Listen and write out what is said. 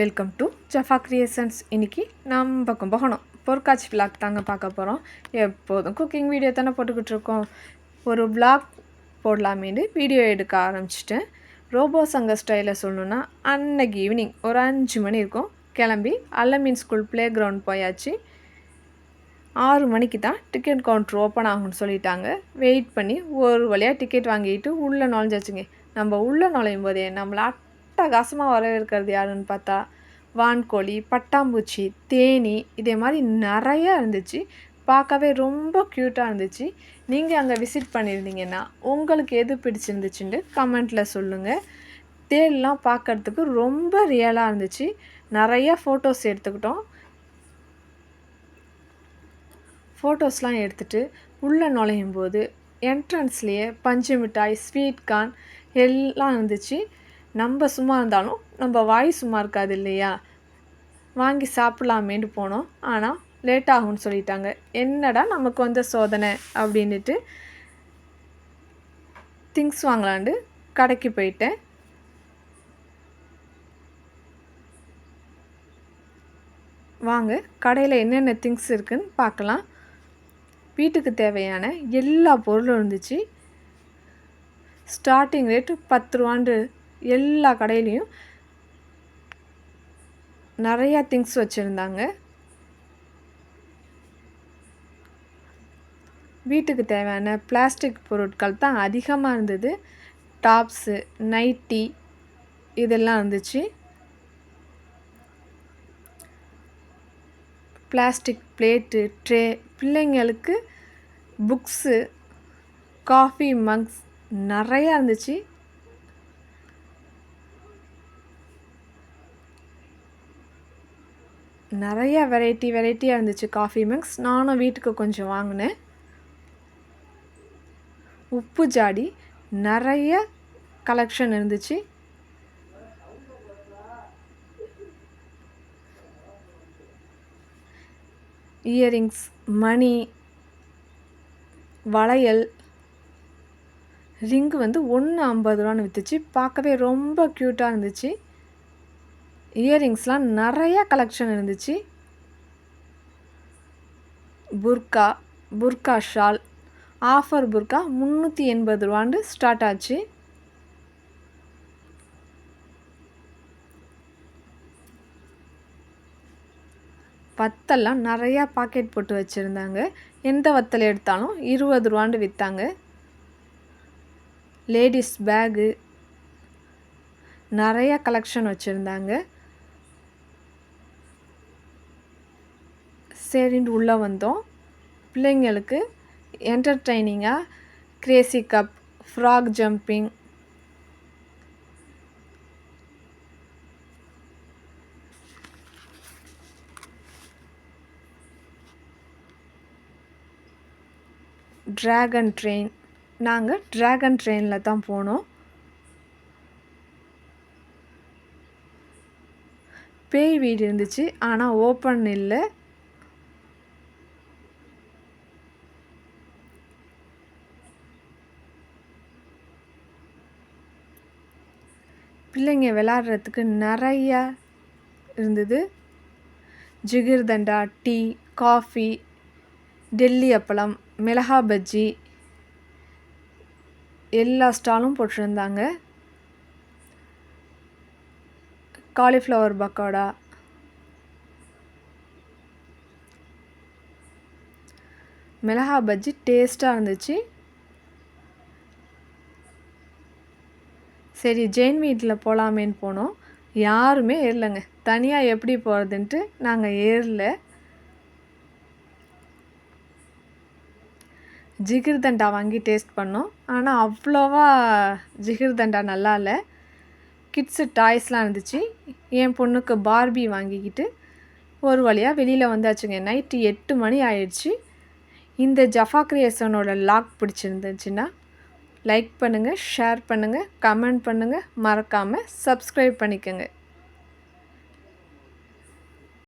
Welcome to Jaffa creations இன்றைக்கி நம்ம Kumbakonam பொற்காட்சி black தாங்க பார்க்க போகிறோம் எப்போதும் குக்கிங் வீடியோ தானே போட்டுக்கிட்டு இருக்கோம். ஒரு பிளாக் போடலாமேன்னு வீடியோ எடுக்க ஆரம்பிச்சிட்டேன். ரோபோ சங்க ஸ்டைலில் சொல்லணுன்னா அன்னைக்கு ஈவினிங் ஒரு அஞ்சு மணி இருக்கும். கிளம்பி அல்லமீன் ஸ்கூல் ப்ளே கிரவுண்ட் போயாச்சு. ஆறு மணிக்கு தான் டிக்கெட் கவுண்டர் ஓப்பன் ஆகும்னு சொல்லிட்டாங்க. வெயிட் பண்ணி ஒரு வழியாக டிக்கெட் வாங்கிட்டு உள்ளே நுழைஞ்சாச்சுங்க. நம்ம உள்ளே நுழையும் போதே நம்மளை அட்டகாசமாக வரவேற்கிறது யாருன்னு பார்த்தா வான்கோழி பட்டாம்பூச்சி தேனி இதே மாதிரி நிறையா இருந்துச்சு. பார்க்கவே ரொம்ப க்யூட்டாக இருந்துச்சு. நீங்கள் அங்கே விசிட் பண்ணியிருந்தீங்கன்னா உங்களுக்கு எது பிடிச்சிருந்துச்சுன்ட்டு கமெண்ட்டில் சொல்லுங்கள் தேல்லாம் பார்க்குறதுக்கு ரொம்ப ரியலாக இருந்துச்சு. நிறையா ஃபோட்டோஸ் எடுத்துக்கிட்டோம். ஃபோட்டோஸ்லாம் எடுத்துகிட்டு உள்ளே நுழையும் போது என்ட்ரன்ஸ்லேயே பஞ்சு மிட்டாய் ஸ்வீட் கார்ன் எல்லாம் இருந்துச்சு. நம்ம சும்மா இருந்தாலும் நம்ம வாய் சும்மா இருக்காது இல்லையா? வாங்கி சாப்பிட்லாமேன்னு போனோம். ஆனால் லேட் ஆகும்னு சொல்லிட்டாங்க. என்னடா நமக்கு வந்த சோதனை? அப்படின்ட்டு திங்ஸ் வாங்கலாண்டு கடைக்கு போயிட்டேன். வாங்க கடையில் என்னென்ன திங்ஸ் இருக்குதுன்னு பார்க்கலாம். வீட்டுக்கு தேவையான எல்லா பொருளும் இருந்துச்சு. ஸ்டார்டிங் ரேட்டு பத்து ரூபாண்டு எல்லா கடையிலையும் நிறையா திங்ஸ் வச்சுருந்தாங்க. வீட்டுக்கு தேவையான பிளாஸ்டிக் பொருட்கள் தான் அதிகமாக இருந்தது. டாப்ஸு நைட்டி இதெல்லாம் இருந்துச்சு. பிளாஸ்டிக் பிளேட்டு ட்ரே பிள்ளைங்களுக்கு புக்ஸு காஃபி மக்ஸ் நிறையா இருந்துச்சு. நிறைய வெரைட்டி வெரைட்டியாக இருந்துச்சு காஃபி மிக்ஸ் நானும் வீட்டுக்கு கொஞ்சம் வாங்கினேன். உப்பு ஜாடி நிறைய கலெக்ஷன் இருந்துச்சு. இயரிங்ஸ் மணி வளையல். ரிங்கு வந்து ஒன்று ஐம்பது ரூபான்னு விற்றுச்சு பார்க்கவே ரொம்ப க்யூட்டாக இருந்துச்சு. இயரிங்ஸ்லாம் நிறையா கலெக்ஷன் இருந்துச்சு. புர்கா புர்கா ஷால் ஆஃபர் புர்கா முந்நூற்றி எண்பது ரூபாண்டு ஸ்டார்ட் ஆச்சு. வத்தல்லாம் நிறையா பாக்கெட் போட்டு வச்சுருந்தாங்க. எந்த வத்தல் எடுத்தாலும் இருபது ரூபாண்டு விற்றாங்க லேடிஸ் பேகு நிறையா கலெக்ஷன் வச்சுருந்தாங்க. சரின்ட்டு உள்ளே வந்தோம். பிள்ளைங்களுக்கு என்டர்டைனிங்காக crazy cup frog jumping dragon train நாங்கள் ட்ராகன் ட்ரெயினில் தான் போனோம். பேய் வீடு இருந்துச்சு ஆனால் ஓப்பன் இல்லை. பிள்ளைங்க விளாட்றதுக்கு நிறையா இருந்தது. ஜிகிர்தண்டா டீ காஃபி டெல்லி அப்பளம் மிளகா பஜ்ஜி எல்லா ஸ்டாலும் போட்டிருந்தாங்க. காலிஃப்ளவர் பக்கோடா. மிளகா பஜ்ஜி டேஸ்ட்டாக இருந்துச்சு. சரி ஜெயின் வீட்டில் போகலாமேன்னு போனோம். யாருமே ஏறலைங்க. தனியாக எப்படி போகிறதுன்ட்டு நாங்கள் ஏறல. ஜிகிர் தண்டா வாங்கி டேஸ்ட் பண்ணோம். ஆனால் அவ்வளோவா ஜிகிர் தண்டா நல்லா இல்லை. கிட்ஸு டாய்ஸ்லாம் இருந்துச்சு. என் பொண்ணுக்கு பார்பி வாங்கிக்கிட்டு ஒரு வழியாக வெளியில் வந்தாச்சுங்க. நைட்டு எட்டு மணி ஆயிடுச்சு. இந்த ஜஃபா கிரியேசனோட லாக் பிடிச்சிருந்துச்சுன்னா லைக் பண்ணுங்கள் ஷேர் பண்ணுங்கள் கமெண்ட் பண்ணுங்கள் மறக்காமல் சப்ஸ்கிரைப் பண்ணிக்கோங்க.